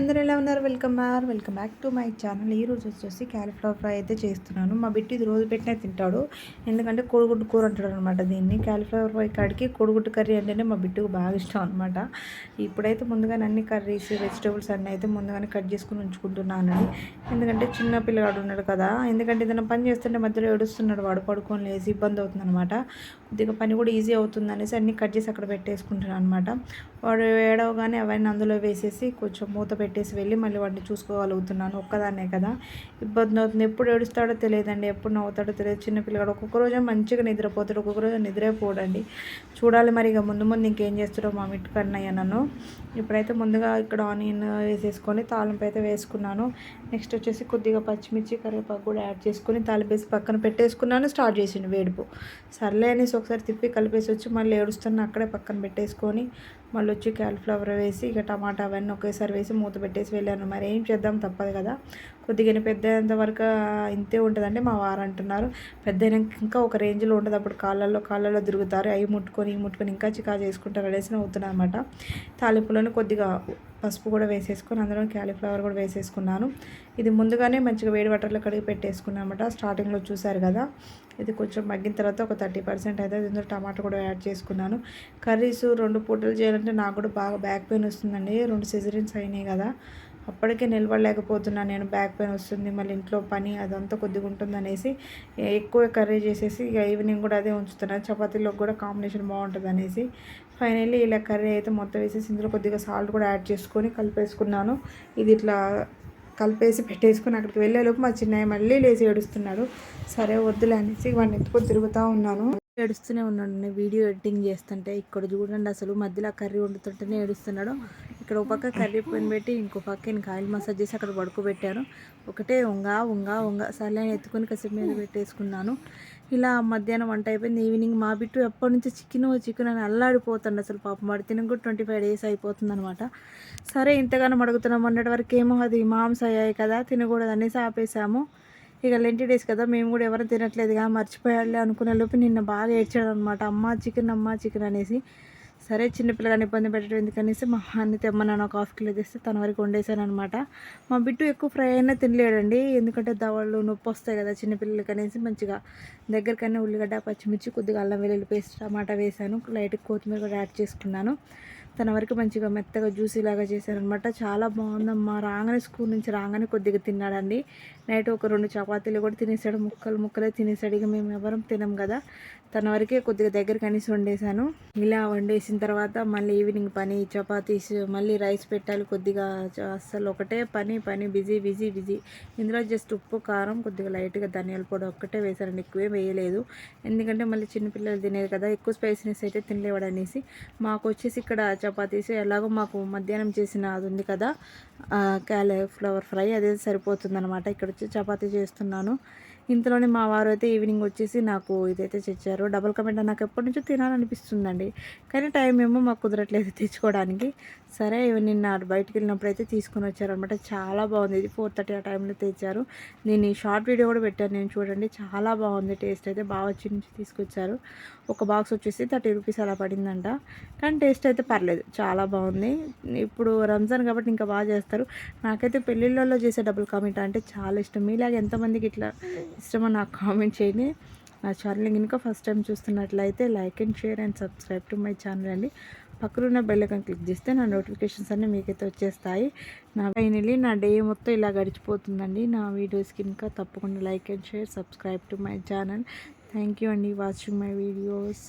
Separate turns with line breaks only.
అందరూ ఎలా ఉన్నారు? Welcome are welcome back to my channel. ఈ రోజు వచ్చేసి క్యాలీఫ్లవర్ ఫ్రై అయితే చేస్తున్నాను. మా బిట్టి ఇది రోజు పెట్టినా తింటాడు. ఎందుకంటే కోడిగుడ్డు కూర అంటాడు అనమాట దీన్ని. క్యాలీఫ్లవర్ ఫ్రై కాడికి కోడిగుడ్డు కర్రీ అంటేనే మా బిట్టుకు బాగా ఇష్టం అనమాట ఇప్పుడైతే ముందుగానే అన్ని కర్రీస్ వెజిటేబుల్స్ అన్నీ అయితే ముందుగానే కట్ చేసుకుని ఉంచుకుంటున్నానండి. ఎందుకంటే చిన్న పిల్లగాడు ఉన్నాడు కదా. ఎందుకంటే ఏదైనా పని చేస్తుంటే మధ్యలో ఏడుస్తున్నాడు. వాడు పడుకొని లేసి ఇబ్బంది అవుతుంది అనమాట కొద్దిగా పని కూడా ఈజీ అవుతుంది అనేసి అన్ని కట్ చేసి అక్కడ పెట్టేసుకుంటున్నాను అనమాట వాడు ఏడవగానే అవన్నీ అందులో వేసేసి కొంచెం మూత పెట్టేసి వెళ్ళి మళ్ళీ వాడిని చూసుకోగలుగుతున్నాను. ఒక్కదాన్నే కదా. ఇబ్బంది అవుతుంది. ఎప్పుడు ఏడుస్తాడో తెలియదండి. ఎప్పుడు నవ్వుతాడో తెలియదు. చిన్నపిల్లగాడు ఒక్కొక్క రోజు మంచిగా నిద్రపోతాడు. ఒక్కొక్క రోజు నిద్రపోడండి చూడాలి మరి ఇక ముందు ముందు ఇంకేం చేస్తాడో మా మిట్టు కన్నయ్య నన్ను. ఇప్పుడైతే ముందుగా ఇక్కడ ఆనియన్ వేసేసుకొని తాలింపు అయితే వేసుకున్నాను. నెక్స్ట్ వచ్చేసి కొద్దిగా పచ్చిమిర్చి కరివేపాకు కూడా యాడ్ చేసుకొని తాలింపేసి పక్కన పెట్టేసుకున్నాను. స్టార్ట్ చేసిండు వేడుపు. సర్లే అనేసి ఒకసారి తిప్పి కలిపేసి వచ్చి మళ్ళీ ఏడుస్తున్నా అక్కడే పక్కన పెట్టేసుకొని మళ్ళీ వచ్చి క్యాలిఫ్లవర్ వేసి ఇక టమాటా అవన్నీ ఒకేసారి వేసి మూత పెట్టేసి వెళ్ళాను. మరి ఏం చేద్దాం? తప్పదు కదా. కొద్దిగా పెద్ద వరకు ఇంతే ఉంటుందండి మా వారు అంటున్నారు. పెద్ద ఇంకా ఒక రేంజ్లో ఉంటుంది అప్పుడు కాళ్ళల్లో కాళ్ళల్లో తిరుగుతారు. అవి ముట్టుకొని ముట్టుకొని ఇంకా చికా చేసుకుంటారు అనేసి నవ్వుతున్నాను అనమాట తాలింపులను కొద్దిగా పసుపు కూడా వేసేసుకొని అందులో క్యాలీఫ్లవర్ కూడా వేసేసుకున్నాను. ఇది ముందుగానే మంచిగా వేడి వాటర్లో కడిగి పెట్టేసుకున్నామట స్టార్టింగ్లో చూసారు కదా ఇది కొంచెం మగ్గిన తర్వాత ఒక థర్టీ పర్సెంట్ అయితే ఇందులో టమాటా కూడా యాడ్ చేసుకున్నాను. కర్రీస్ రెండు పూటలు చేయాలంటే నాకు కూడా బాగా బ్యాక్ పెయిన్ వస్తుందండి. రెండు సిజరిన్స్ అయినాయి కదా అప్పటికే నిలబడలేకపోతున్నాను నేను బ్యాక్ పెయిన్ వస్తుంది మళ్ళీ ఇంట్లో పని అదంతా కొద్దిగా ఉంటుంది అనేసి ఎక్కువ కర్రీ చేసేసి ఇక ఈవినింగ్ కూడా అదే ఉంచుతున్నాను చపాతీలోకి కూడా కాంబినేషన్ బాగుంటుంది అనేసి ఫైనల్లీ ఇలా కర్రీ అయితే మొత్తం వేసేసి ఇందులో కొద్దిగా సాల్ట్ కూడా యాడ్ చేసుకొని కలిపేసుకున్నాను. ఇది ఇట్లా కలిపేసి పెట్టేసుకుని అక్కడికి వెళ్ళేలోపు మా చిన్నయ్య మళ్ళీ లేచి ఏడుస్తున్నాడు. సరే వద్దులే అనేసి వాడిని ఎత్తుకొని తిరుగుతూ ఉన్నాను. ఏడుస్తూనే ఉన్నాడు. వీడియో ఎడిటింగ్ చేస్తుంటే ఇక్కడ చూడండి అసలు మధ్యలో కర్రీ వండుతుంటేనే ఏడుస్తున్నాడు. ఇక్కడ ఒక పక్క కర్రీ పని పెట్టి ఇంకో పక్క నేను కాయలు మసాజ్ చేసి అక్కడ పడుకోబెట్టాను ఒకటే ఉంగా ఉంగా ఉంగా. సర్లే ఎత్తుకొని కసిపి మీద పెట్టేసుకున్నాను. ఇలా మధ్యాహ్నం వంట అయిపోయింది. ఈవినింగ్ మా బిట్టు ఎప్పటి నుంచి చికెన్ చికెన్ అని అల్లాడిపోతుంది అసలు పాపం. వాడి తినకు కూడా ట్వంటీ ఫైవ్ డేస్ అయిపోతుంది అనమాట సరే ఇంతగానో అడుగుతున్నాం మొన్నటి వరకు ఏమో అది మాంసం అయ్యాయి కదా తినకూడదు అనేసి ఆపేసాము. ఇక లెంటి డేస్ కదా మేము కూడా ఎవరు తినట్లేదుగా మర్చిపోయాలి అనుకునే లోపు నిన్న బాగా ఏడ్చాడు అనమాట అమ్మ చికెన్ అమ్మ చికెన్ అనేసి. సరే చిన్నపిల్లగాని ఇబ్బంది పెట్టడం ఎందుకనేసి మా అన్ని తెమ్మన్నాను ఒక హాఫ్ కిలో తెస్తే తన వరకు వండేసాను అనమాట మా బిట్టు ఎక్కువ ఫ్రై అయినా తినలేడండి. ఎందుకంటే దవాళ్ళు నొప్పి వస్తాయి కదా చిన్నపిల్లలకి అనేసి మంచిగా దగ్గరకన్నా ఉల్లిగడ్డ పచ్చిమిర్చి కొద్దిగా అల్లం వెల్లుల్లి పేస్ట్ టమాటా వేసాను లైట్గా కొత్తిమీర కూడా యాడ్ చేసుకున్నాను. తన వరకు మంచిగా మెత్తగా జ్యూసీ లాగా చేశారనమాట. చాలా బాగుందమ్మా. రాగానే స్కూల్ నుంచి రాగానే కొద్దిగా తిన్నాడండి. నైట్ ఒక రెండు చపాతీలు కూడా తినేసాడు. ముక్కలు ముక్కలే తినేసాడు. ఇక మేము ఎవరం తినం కదా. తన వరకే కొద్దిగా దగ్గర కనీసం వండేసాను ఇలా వండేసిన తర్వాత మళ్ళీ ఈవినింగ్ పని చపాతీస్ మళ్ళీ రైస్ పెట్టాలి. కొద్దిగా అస్సలు ఒకటే పని పని బిజీ బిజీ బిజీ. ఇందులో జస్ట్ ఉప్పు కారం కొద్దిగా లైట్గా ధనియాల పొడి ఒక్కటే వేసారండి ఎక్కువే వేయలేదు. ఎందుకంటే మళ్ళీ చిన్నపిల్లలు తినేది కదా. ఎక్కువ స్పైసీనెస్ అయితే తినలేవాడు అనేసి మాకు వచ్చేసి ఇక్కడ చపాతీస్ ఎలాగో మాకు మధ్యాహ్నం చేసిన అది ఉంది కదా క్యాలీఫ్లవర్ ఫ్రై అదే సరిపోతుంది అనమాట ఇక్కడ వచ్చి చపాతీ చేస్తున్నాను. ఇంతలోనే మా వారు అయితే ఈవినింగ్ వచ్చేసి నాకు ఇదైతే తెచ్చారు. డబుల్ కమెంట్ నాకు ఎప్పటి నుంచో తినాలనిపిస్తుందండి. కానీ టైం ఏమో మాకు కుదరట్లేదు తెచ్చుకోవడానికి. సరే నిన్న బయటికి వెళ్ళినప్పుడు అయితే తీసుకొని వచ్చారనమాట. చాలా బాగుంది. ఇది ఫోర్ థర్టీ ఆ టైంలో తెచ్చారు. నేను ఈ షార్ట్ వీడియో కూడా పెట్టాను. నేను చూడండి చాలా బాగుంది. టేస్ట్ అయితే బాగా వచ్చి నుంచి తీసుకొచ్చారు. ఒక బాక్స్ వచ్చేసి థర్టీ రూపీస్ అలా పడిందంట. కానీ టేస్ట్ అయితే పర్లేదు. చాలా బాగుంది. ఇప్పుడు రంజాన్ కాబట్టి ఇంకా బాగా చేస్తారు. నాకైతే పెళ్ళిళ్ళలో చేసే డబుల్ కామెంట్ అంటే చాలా ఇష్టం. మీలాగా ఎంతమందికి ఇట్లా ఇష్టమో నాకు కామెంట్ చేయండి. నా ఛానల్ ఇంకా ఫస్ట్ టైం చూస్తున్నట్లయితే like and share and subscribe to my channel అండి. పక్కనున్న బెల్ క్లిక్ చేస్తే నా నోటిఫికేషన్స్ అన్నీ మీకైతే వచ్చేస్తాయి. నా ఫైనలీ నా డే మొత్తం ఇలా గడిచిపోతుందండి. నా వీడియోస్కి ఇంకా తప్పకుండా like and share subscribe to my channel. Thank you అండి వాచింగ్ మై వీడియోస్.